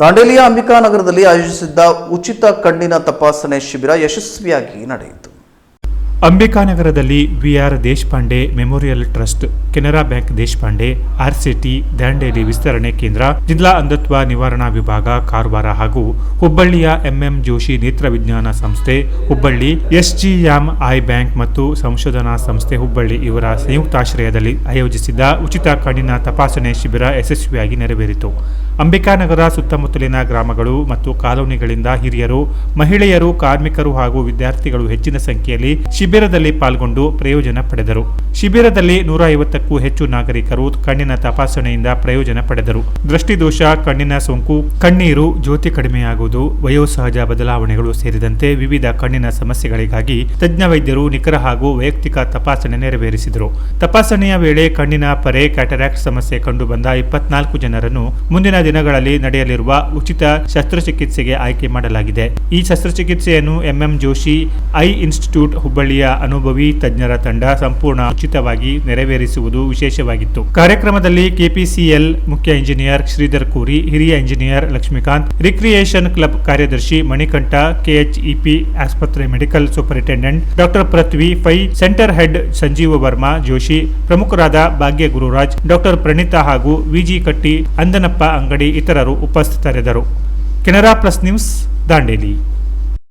ದಾಂಡೇಲಿಯ ಅಂಬಿಕಾನಗರದಲ್ಲಿ ಆಯೋಜಿಸಿದ್ದ ಉಚಿತ ಕಣ್ಣಿನ ತಪಾಸಣೆ ಶಿಬಿರ ಯಶಸ್ವಿಯಾಗಿ ನಡೆಯಿತು. ಅಂಬಿಕಾನಗರದಲ್ಲಿ VR Deshpande memorial trust, Canara bank Deshpande RSETI Dandeli ವಿಸ್ತರಣೆ ಕೇಂದ್ರ, ಜಿಲ್ಲಾ ಅಂಧತ್ವ ನಿವಾರಣಾ ವಿಭಾಗ, ಕಾರವಾರ ಹಾಗೂ ಹುಬ್ಬಳ್ಳಿಯ ಎಂಎಂ ಜೋಶಿ ನೇತ್ರ ವಿಜ್ಞಾನ ಸಂಸ್ಥೆ, ಹುಬ್ಬಳ್ಳಿ ಎಸ್ಜಿಎಂ ಐ ಬ್ಯಾಂಕ್ ಮತ್ತು ಸಂಶೋಧನಾ ಸಂಸ್ಥೆ ಹುಬ್ಬಳ್ಳಿ ಇವರ ಸಂಯುಕ್ತಾಶ್ರಯದಲ್ಲಿ ಆಯೋಜಿಸಿದ್ದ ಉಚಿತ ಕಣ್ಣಿನ ತಪಾಸಣೆ ಶಿಬಿರ ಯಶಸ್ವಿಯಾಗಿ ನೆರವೇರಿತು. ಅಂಬಿಕಾನಗರ ಸುತ್ತಮುತ್ತಲಿನ ಗ್ರಾಮಗಳು ಮತ್ತು ಕಾಲೋನಿಗಳಿಂದ ಹಿರಿಯರು, ಮಹಿಳೆಯರು, ಕಾರ್ಮಿಕರು ಹಾಗೂ ವಿದ್ಯಾರ್ಥಿಗಳು ಹೆಚ್ಚಿನ ಸಂಖ್ಯೆಯಲ್ಲಿ ಶಿಬಿರದಲ್ಲಿ ಪಾಲ್ಗೊಂಡು ಪ್ರಯೋಜನ ಪಡೆದರು. ಶಿಬಿರದಲ್ಲಿ ನೂರ ಐವತ್ತಕ್ಕೂ ಹೆಚ್ಚು ನಾಗರಿಕರು ಕಣ್ಣಿನ ತಪಾಸಣೆಯಿಂದ ಪ್ರಯೋಜನ ಪಡೆದರು. ದೃಷ್ಟಿದೋಷ, ಕಣ್ಣಿನ ಸೋಂಕು, ಕಣ್ಣೀರು ಜ್ಯೋತಿ ಕಡಿಮೆಯಾಗುವುದು, ವಯೋಸಹಜ ಬದಲಾವಣೆಗಳು ಸೇರಿದಂತೆ ವಿವಿಧ ಕಣ್ಣಿನ ಸಮಸ್ಯೆಗಳಿಗಾಗಿ ತಜ್ಞ ವೈದ್ಯರು ನಿಖರ ಹಾಗೂ ವೈಯಕ್ತಿಕ ತಪಾಸಣೆ ನೆರವೇರಿಸಿದರು. ತಪಾಸಣೆಯ ವೇಳೆ ಕಣ್ಣಿನ ಪರೆ ಕ್ಯಾಟರಾಕ್ಟ್ ಸಮಸ್ಯೆ ಕಂಡುಬಂದ ಇಪ್ಪತ್ನಾಲ್ಕು ಜನರನ್ನು ಮುಂದಿನ ದಿನಗಳಲ್ಲಿ ನಡೆಯಲಿರುವ ಉಚಿತ ಶಸ್ತ್ರಚಿಕಿತ್ಸೆಗೆ ಆಯ್ಕೆ ಮಾಡಲಾಗಿದೆ. ಈ ಶಸ್ತ್ರಚಿಕಿತ್ಸೆಯನ್ನು ಎಂಎಂ ಜೋಶಿ, ಐ ಇನ್ಸ್ಟಿಟ್ಯೂಟ್ ಹುಬ್ಬಳ್ಳಿಯ ಅನುಭವಿ ತಜ್ಞರ ತಂಡ ಸಂಪೂರ್ಣ ಉಚಿತವಾಗಿ ನೆರವೇರಿಸುವುದು ವಿಶೇಷವಾಗಿತ್ತು. ಕಾರ್ಯಕ್ರಮದಲ್ಲಿ ಕೆಪಿಸಿಎಲ್ ಮುಖ್ಯ ಇಂಜಿನಿಯರ್ ಶ್ರೀಧರ್ ಕೂರಿ, ಹಿರಿಯ ಇಂಜಿನಿಯರ್ ಲಕ್ಷ್ಮೀಕಾಂತ್, ರಿಕ್ರಿಯೇಷನ್ ಕ್ಲಬ್ ಕಾರ್ಯದರ್ಶಿ ಮಣಿಕಂಠ, ಕೆಎಚ್ಇಪಿ ಆಸ್ಪತ್ರೆ ಮೆಡಿಕಲ್ ಸೂಪರಿಂಟೆಂಡೆಂಟ್ ಡಾಕ್ಟರ್ ಪೃಥ್ವಿ, ಫೈ ಸೆಂಟರ್ ಹೆಡ್ ಸಂಜೀವ ವರ್ಮಾ, ಜೋಶಿ, ಪ್ರಮುಖರಾದ ಭಾಗ್ಯ ಗುರುರಾಜ್, ಡಾಕ್ಟರ್ ಪ್ರಣೀತಾ ಹಾಗೂ ವಿಜಿ ಕಟ್ಟಿ, ಅಂದನಪ್ಪ ಅಂಗಡಿ ಇತರರು ಉಪಸ್ಥಿತರಿದ್ದರು. Canara plus news Dandeli.